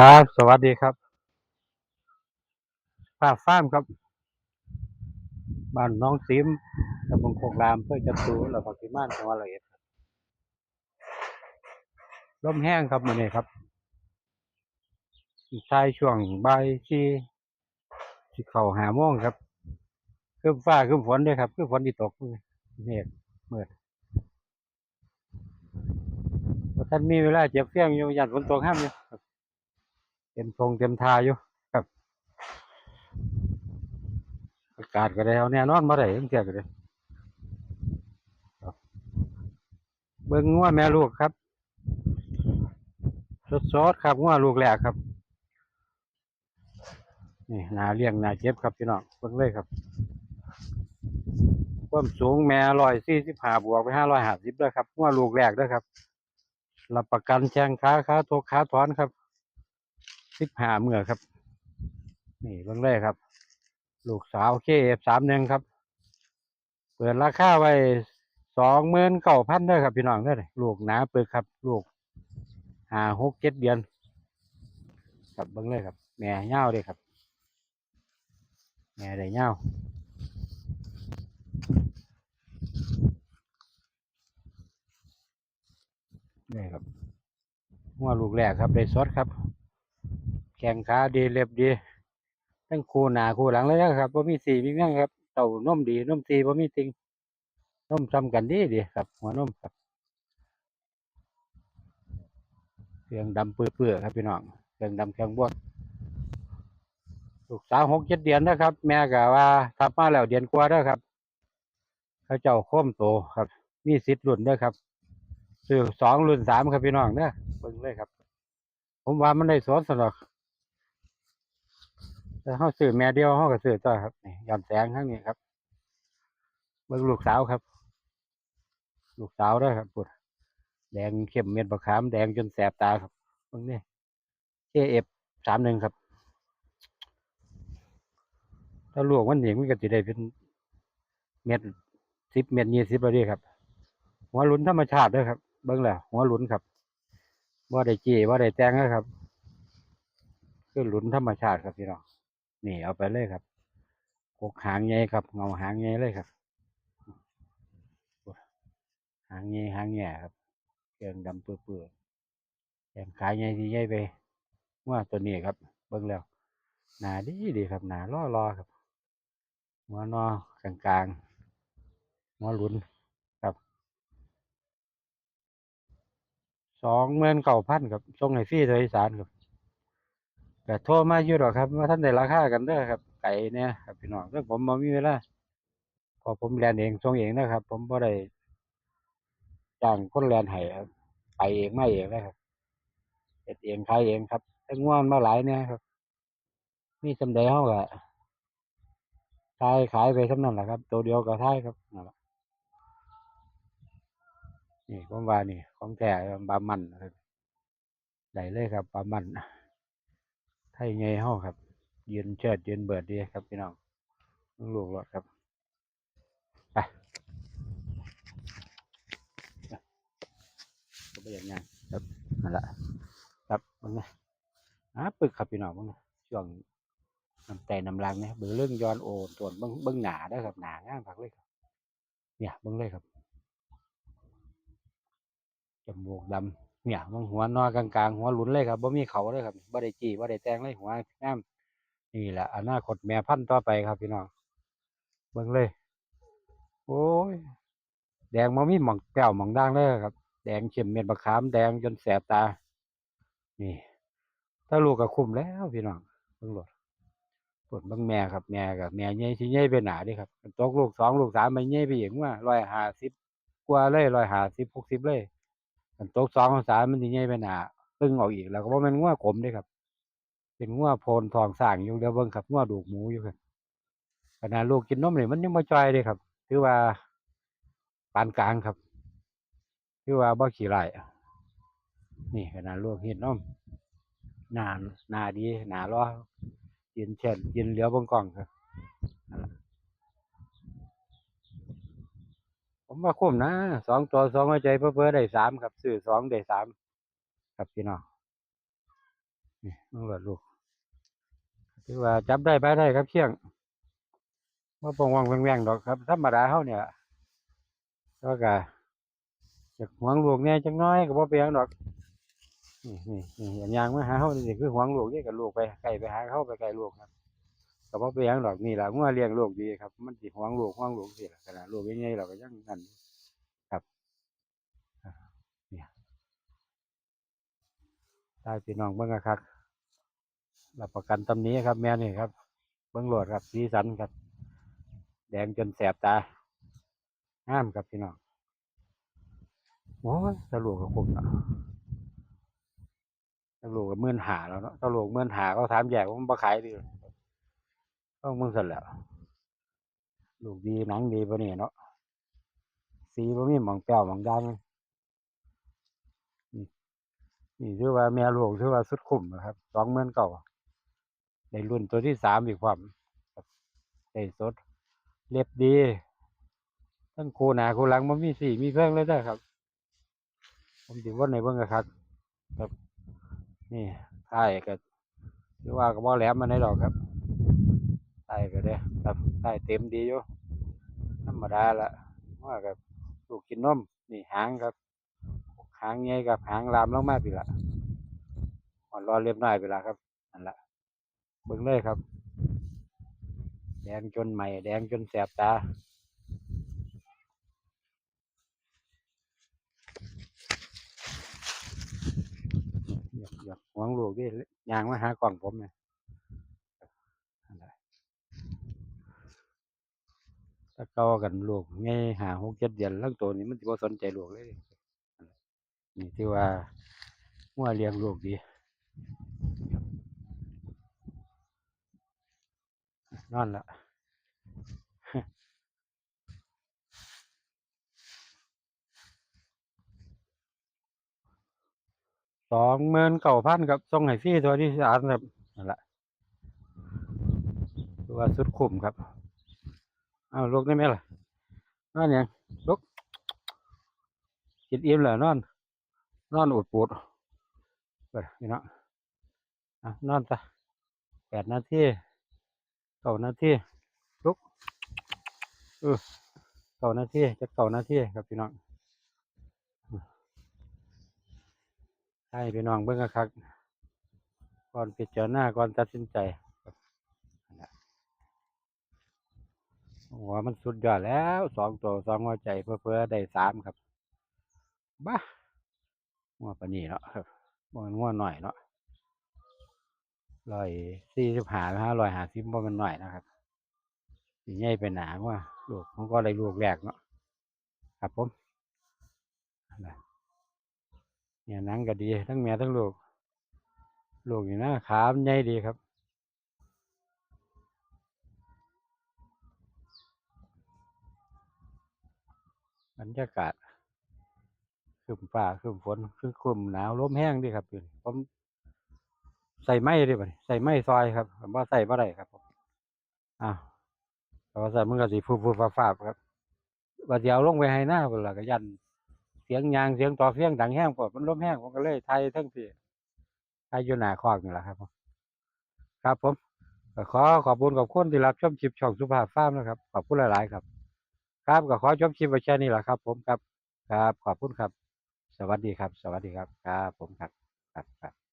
ครับ สวัสดีครับป้าฟ้ามครับ บ้านน้องซิมตำบลโคกรามเพื่อจะตูและพักพิมานจังหวัดร้อยอ็ดครับลมแห้งครับมื้อนี้ครับใช้ช่วงบ่ายที่สิเข้าหาโมงครับครึ้มฟ้าครึ้มฝนด้วยครับคือฝนที่ตกเมฆมืดบ่ท่านมีเวลาเจ็บเฟี้ยงอยู่ยันฝนตกห้ามอยู่ เต็มทงเต็มทาอยู่ครับอากาศก็ได้เอาแน่นอนมาได้ตั้งแต่ก็ได้ครับเบิ่งงัวแม่ลูกครับสดๆครับงัวลูกแรกครับนี่หนาเลี้ยงหนาเจ็บครับพี่น้องเบิ่งเลยครับความสูงแม่ร้อยสี่สิบห้าบวกไปห้าร้อยห้าสิบด้วยครับงัวลูกแรกด้วยครับรับประกันแข้งขาขาทกขาถอนครับ สิบห้าเมื่อครับ นี่เบิ่งเลยครับ ลูกสาวเคเอฟสามหนึ่งครับ เปิดราคาไว้สองหมื่นเก้าพันเด้อครับพี่น้องเด้อลูกหนาเปิดครับ ลูกห้าหกเจ็ดเดือน ครับเบิ่งเลยครับ แม่เง่าเลยครับ แม่ได้เง่าวนี่ครับหัวลูกแรกครับได้สครับ ข้งขาดีเล็บดี ทั้งคู่หน้าคู่หลังเลยนะครับบ่มีสีมีเมี่ยครับเต่านมดีนมสีบ่มีติงนมซ้ำกันดีดีครับ หัวนมครับเครื่องดำเปื้อๆครับพี่น้องเครื่องดำเครื่องบวกลูกสาวหกเจ็ดเดือนนะครับ แม่ก็ว่าทับมาแล้วเดือนกว่าแล้วครับ เขาเจ้าโค้มโตครับ มีสิทธิ์รุ่นด้อครับซื้อสองรุ่นสามครับพี่น้องเด้อเบิ่งเลยครับ ผมว่ามันได้สอนสนอก แต่เขาซื้อแม่เดียวเขาก็ซื้อต่อครับนี่ยอนแสงข้างนี้ครับเบิ่งลูกสาวครับ ลูกสาวด้วยครับปุดแดงเข้มเม็ดบะขามแดงจนแสบตาครับเบิ่งนี่เอฟสามหนึ่งครับ ถ้าลวกมันเหนียงมันก็จะได้เป็นเม็ดสิบเม็ดยี่สิบแล้วเดีครับ หัวหลุนธรรมชาติด้วยครับ เบิ่งแหล้วหัวหลุนครับว่าได้จีว่าได้แตงนะครับ คือหลุนธรรมชาติครับพี่น้อง นี่เอาไปเลยครับกกหางใหญ่ครับเงาหางใหญ่เลยครับ หางใหญ่หางแหย่ครับเครื่องดำเปื่อยๆแขนขาใหญ่ที่ใหญ่ไปว่าตัวนี้ครับ เบิ่งแล้วหนาดีดีครับหนาล่อรอครับหัวนอกลางกลางๆหัวหลุนครับสองหมื่นเก้าพันครับส่งให้ฟรีโดยสารครับ ก็โทรมาอยู่ดอกครับว่าท่านได้ราคากันเด้อครับ ไก่เนี่ยครับพี่น้องซึ่องผมบ่มีเวลาพอผมเรียนเองส่งเองนะครับ ผมบ่ได้จ้างคนเรียนให้ครับไปเองไมาเองนะครับเฮ็ดเองขายเองครับแต่ง่วนมาหลายเนี่ยครับ มีสำใดเฮาก็ขายขายไปสำนั้นแหละครับ ตัวเดียวก็ขายครับนั่นล่ะนี่ผมว่านี่ ของแท้บามันได้เลยครับบามัน ไทยไงเฮาครับ ยืนเชิดยืนเบิดดีครับพี่น้องลูกรถครับไปก็ไปอย่างงานครับนั่นแหละครับมันไงอ่าปึกครับพี่น้องมันช่วงน้ำใจน้ำลังเนี่ยเบิ่งเรื่องย้อนโอนตวนเบิ่งเบิ่งหนาได้ครับหนางามผักเลยครับเนี่ยเบิ่งเลยครับจมูกดำ เนี่ยมันหัวนอกลางๆ หัวหลุนเลยครับบ่มีเขาเลยครับบ่ได้จี้บ่ได้แตงเลยหัวงามนี่แหละอนาคตแม่พันธุ์ต่อไปครับพี่น้องเบิ่งเลย โอ้ยแดงมามีหมองแก้วหมองด่างเลยครับ แดงเข้มเม็ดบะขามแดงจนแสบตา นี่ ถ้าลูกก็คุ้มแล้วพี่น้องเบิ่งโลดปวดบิ่งแม่ครับแม่กับแม่ใหญ่สิใหญ่ไปหนาดิครับตกลูกสองลูกสามไปใหญ่ไปอีกว่าร้อยห้าสิบกว่าเลยร้อยห้าสิบหกสิบเลย อันตกสองสามมันสิใหญ่ไปหนาตึงออกอีกแล้วก็บ่แม่นงัวกลมด้วยครับ เป็นงัวโพนทองสร้างอยู่เดียวเบิ่งครับงัวดูกหมูอยู่ครับขนาดลูกกินนมนี่มันยังบ่จอยเลยครับ ถือว่าปานกลางครับถือว่าบ่ขี้ร้ายนี่ขนาดลูกเฮ็ดนมหนาหนาดีหน้ารอยืนเช่นยืนเหลียวบงกล้องครับนั่นล่ะ ผมว่าคุ้มนะสองตัวสองหัวใจเพิ่อๆได้สามครับซื้อสองได้สามครับพี่น้องนี่ตำรวจลูกถือว่าจับได้ไปได้ครับเชี่ยงว่าปองวังแวงๆดอกครับธรรมดาเขาเนี่ยก็กะจากหวงลูกเนี่ยจังน้อยก็บ่เป็นหยังดอกนี่นี่นี่อย่างยางมาหาเขานี่คือหวงลูกนี่กับลูกไปไก่ไปหาเขาไปไก่ลูกครับ ก็บ่เป็นหยังดอกนี่แหละงัวเลี้ยงลูกดีครับ มันสิหวงลูกหวงลูกสิล่ะขนาดลูกยังไงเราก็ยังนั่นครับเนี่ยได้พี่น้องเบิ่งคักๆรับประกันตำหนี้ครับ แม่นี่ครับ เบิ่งโหลดครับสีสันครับ แดงจนแสบตางามครับพี่น้องโอ้ยตะลูกกับผมเนาะตะลูกกับเมื่อนหาแล้วเนาะตะลูกเมื่อนหาเขาถามแยกว่ามันบ่ขายดี ต้องมึงสร็จแล้วลูกดีหนังดีปะเนี่ยเนาะสีบ่มีหมองแป้วหมองดังนี่ถือว่าแม่ลูกถือว่าสุดคุ้มนะครับสองหมื่นเก่าในรุ่นตัวที่สามอีกความครับได้สด เล็บดีทั้งโคหนาโคหลังมันมีสีมีเพิ่งเลยได้ครับ ผมถือว่าในเบื้องกระคักครับ นี่ท้ายก็หรือว่าก็บ่แหลมมันดอกครับ ท้ายก็ได้ครับท้ายเต็มดีอยู่ธรรมดาละว่ากับลูกกินนมนี่หางครับ หางใหญ่กับหางลามลงมาปีละอ่อนรอเรียบน้อยไปละครับนั่นละเบิ่งเลยครับ แดงจนใหม่ แดงจนแสบตาอยากอยากหวงลูกดิยางมาหากล่องผมเนี่ยนั่นแหละ ถ้าเกากันลูกไงหาหกเจ็ดเดือนล้วตัวนี้มันจะบ่สนใจลูกเลยนี่ที่ว่ามัวเลี้ยงลูกดีนอนละสองหมื่นเก้าพันครับส่งให้ฟรีตัวที่สามครับนั่นแหละตัวาสุดคุ้มครับ เอาลูกได้ไหมล่ะนอนยังลูกกินอิ่มแล้วนอน นอนอดปูดเปิดพี่น้องอะนอนซะแปดนาทีเก้านาทีลุกเออเก้านาทีจะเก้านาทีครับพี่น้องให้พี่น้องเบิ่งคักก่อนพิจารณาก่อนตัดสินใจครับนั่นล่ะ หัวมันสุดยอดแล้วสองตัวสองหัวใจเพื่อเพื่อได้สามครับบ้าหัวปนีเนาะครับมันหัวหน่อยเนาะร้อยสี่สิบหาห้าร้อยหาสิบบ่มันหน่อยนะครับสีใหญ่ไปหนาว่าลูกของก็ได้ลูกแรกเนาะครับผมเนี่ยนังก็ดี ทั้งแม่ทั้งลูก ลูกอยู่นะขามใหญ่ดีครับ รรยากาศคึมฟ้าคึมฝนคือคึมหนาวลมแห้งดีครับอยู่นี่ผมใส่ไม้ดิบ่ใส่ไม้ซอยครับผมว่าใส่บ่ได้ครับผมอ้าวแต่ว่าใส่มันก็สิฟูฟูฟ้าฟ้าครับว่าสิเอาลงไปให้หน้าพุ่นล่ะก็ยันเสียงยางเสียงต่อเสียงดังแห้งปวดมันลมแห้งผมก็เลยไทยทั้งที่ไทยอยู่หน้าคอกนี่แหละครับผมครับผมขอขอบคุณขอบคุณที่รับชมคลิปช่องสุภาพฟ้ามนะครับ ขอบคุณหลาย ๆ ครับ ครับก็ขอจบคลิปไว้แค่นี้แหละครับ ผมครับครับขอบคุณครับ สวัสดีครับ สวัสดีครับครับผมครับครับครับ